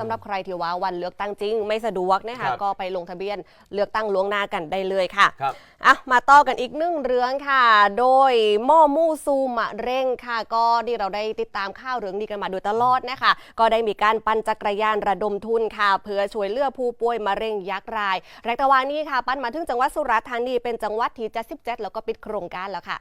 สำหรับใครที่ว่าวันเลือกตั้งจริง ไม่สะดวกนะครัคะบก็ไปลงทะเบียนเลือกตั้งล่วงหน้ากันได้เลยค่ะครับอะมาต่อกันอีกหนึ่งเรื่องค่ะ โดยหม้อมู่ซูมะเร่งค่ะ ก็ที่เราได้ติดตามข่าวเรื่องนี้กันมาโดยตลอดนะคะ ก็ได้มีการปั่นจักรยานระดมทุนค่ะ เพื่อช่วยเหลือผู้ป่วยมะเร็งยักษ์รายแรกตะวันนี้ค่ะ ปั้นมาถึงจังหวัดสุราษฎร์ธานีเป็นจังหวัดที่77แล้วก็ปิดโครงการแล้วค่ะ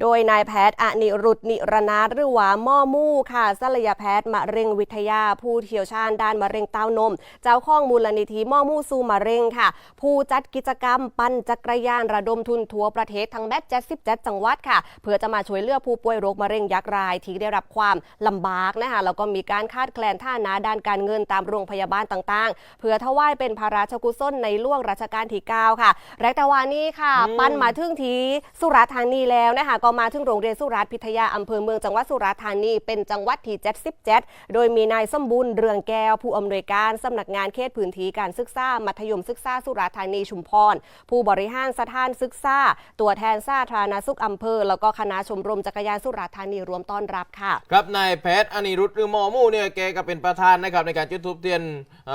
โดยนายแพทย์อนิรุตนิรนาถหรือว่าหม่อมู่ค่ะศัลยแพทย์มะเร็งวิทยา ผู้เชี่ยวชาญด้านมะเร็งเต้านม เจ้าข้องมูลนิธิหม่อมู่สู้มะเร็งค่ะ ผู้จัดกิจกรรมปั่นจักรยานระดมทุนทั่วประเทศทั้งแมท77จังหวัดค่ะ เพื่อจะมาช่วยเหลือผู้ป่วยโรคมะเร็งยักษ์รายที่ได้รับความลำบากนะคะแล้วก็มีการคาดแคลนท่านาด้านการเงินตามโรงพยาบาลต่างๆ เพื่อถวายเป็นพระราชกุศลในหล่วงรัชกาลที่ 9 ค่ะ แรกแต่วานี้ค่ะอืมปั้นมาถึงที่สุราษฎร์ธานีแล้วนะคะก็มาถึงโรงเรียนสุราษฎร์พิทยาอำเภอเมืองจังหวัดสุราษฎร์ธานีเป็นจังหวัดที่77โดยมีนายสมบูรณ์เรืองแก้ว ผู้อำนวยการสำนักงานเขตพื้นที่การศึกษามัธยมศึกษาสุราษฎร์ธานีชุมพร ผู้บริหารสถานศึกษาตัวแทนสาธารณสุขอำเภอ แล้วก็คณะชมรมจักรยานสุราษฎร์ธานีรวมต้อนรับค่ะครับนายแพทย์อนิรุตหรือหมอมู่เนี่ยแกก็เป็นประธานนะครับในการจุดธูปเทียน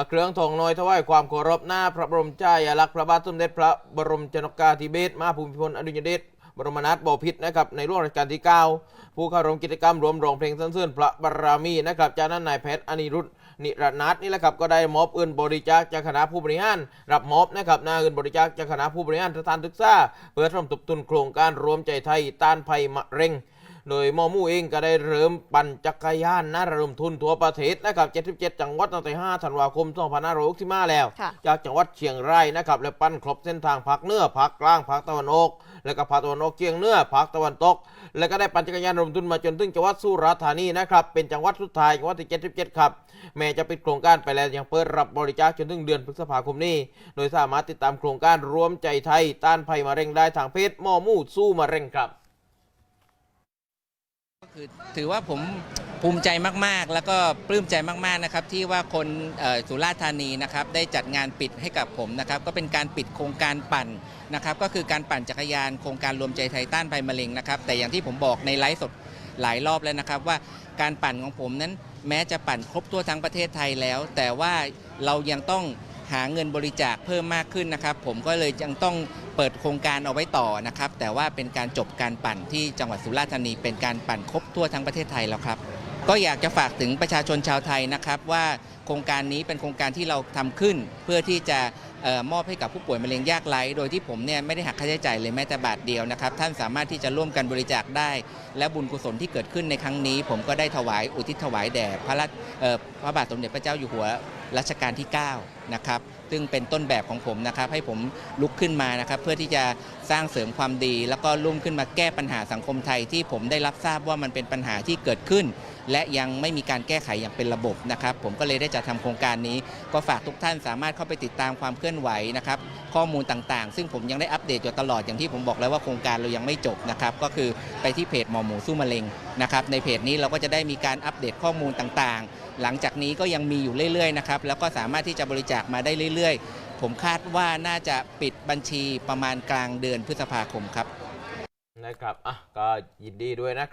เครื่องทองน้อยถวายความเคารพหน้าพระบรมเจ้ายาลักษณ์พระบาทสมเด็จพระบรมชนกาธิเบศรมหาภูมิพลอดุลยเดช บรมนาถบพิตรนะครับในร่วงรัชกาลที่ 9 ผู้เข้าร่วมกิจกรรมรวมร้องเพลงสรรเสื่อพระบารมีนะครับจากนั้นนายแพทย์อนิรุตนิรนาถนี่แหละครับก็ได้มอบเอื้นบริจาคจากคณะผู้บริหารรับมอบนะครับหน้าเอื้นบริจาคจากคณะผู้บริหารสถานศึกษาเพื่อสมทบทุนโครงการรวมใจไทยต้านภัยมะเร็ง โดยหมอมู่เองก็ได้เริ่มปั่นจักรยานนะระดมทุนทั่วประเทศนะครับ77 จังหวัดตั้งแต่ 5 ธันวาคม 2565 แล้วค่ะจากจังหวัดเชียงรายนะครับและปั้นครบเส้นทางภาคเหนือภาคกลางภาคตะวันออก และก็ภาคตะวันออกเชียงเหนือภาคตะวันตก และก็ได้ปั่นจักรยานระดมทุนมาจนถึงจังหวัดสุราษฎร์ธานีนะครับเป็นจังหวัดสุดท้ายจังหวัดที่ 77 ครับ แม้จะปิดโครงการไปแล้วยังเปิดรับบริจาคจนถึงเดือนพฤษภาคมนี้ โดยสามารถติดตามโครงการรวมใจไทยต้านภัยมะเร็งได้ทางเพจหมอมู่สู้มะเร็งครับ คือถือว่าผมภูมิใจมากๆ แล้วก็ปลื้มใจมากๆนะครับที่ว่าคนสุราษฎร์ธานีนะครับได้จัดงานปิดให้กับผมนะครับก็เป็นการปิดโครงการปั่นนะครับก็คือการปั่นจักรยานโครงการรวมใจไทยต้านภัยมะเร็งนะครับแต่อย่างที่ผมบอกในไลฟ์สดหลายรอบแล้วนะครับว่าการปั่นของผมนั้นแม้จะปั่นครบทั่วทั้งประเทศไทยแล้ว แต่ว่าเรายังต้อง หาเงินบริจาคเพิ่มมากขึ้นนะครับ ผมก็เลยยังต้องเปิดโครงการเอาไว้ต่อนะครับ แต่ว่าเป็นการจบการปั่นที่จังหวัดสุราษฎร์ธานีเป็นการปั่นครบทั่วทั้งประเทศไทยแล้วครับ ก็อยากจะฝากถึงประชาชนชาวไทยนะครับว่าโครงการนี้เป็นโครงการที่เราทำขึ้น เพื่อที่จะออมอบให้กับผู้ป่วยมะเร็งยากไร้โดยที่ผมเนี่ยไม่ได้หักค่าใช้จ่ายเลยแม้แต่บาทเดียวนะครับ ท่านสามารถที่จะร่วมกันบริจาคได้ และบุญกุศลที่เกิดขึ้นในครั้งนี้ ผมก็ได้ถวายอุทิศถวายแด่พระราชเอ่อพระบาทสมเด็จพระเจ้าอยู่หัว รัชกาลที่ 9 นะครับ ซึ่งเป็นต้นแบบของผมนะครับ ให้ผมลุกขึ้นมานะครับ เพื่อที่จะสร้างเสริมความดี แล้วก็ร่วมขึ้นมาแก้ปัญหาสังคมไทยที่ผมได้รับทราบว่ามันเป็นปัญหาที่เกิดขึ้น และยังไม่มีการแก้ไขอย่างเป็นระบบนะครับ ผมก็เลยได้จัดทำโครงการนี้ ก็ฝากทุกท่านสามารถเข้าไปติดตามความเคลื่อนไหวนะครับ ข้อมูลต่างๆ ซึ่งผมยังได้อัปเดตอยู่ตลอดอย่างที่ผมบอกแล้วว่าโครงการเรายังไม่จบนะครับ ก็คือไปที่เพจหมอหมูสู้มะเร็งนะครับ ในเพจนี้เราก็จะได้มีการอัปเดตข้อมูลต่างๆ หลังจากนี้ก็ยังมีอยู่เรื่อยๆนะครับ แล้วก็สามารถที่จะบริจาคมาได้เรื่อย ๆ ผมคาดว่าน่าจะปิดบัญชีประมาณกลางเดือนพฤษภาคมครับ นะครับ อะ ก็ยินดีด้วยนะ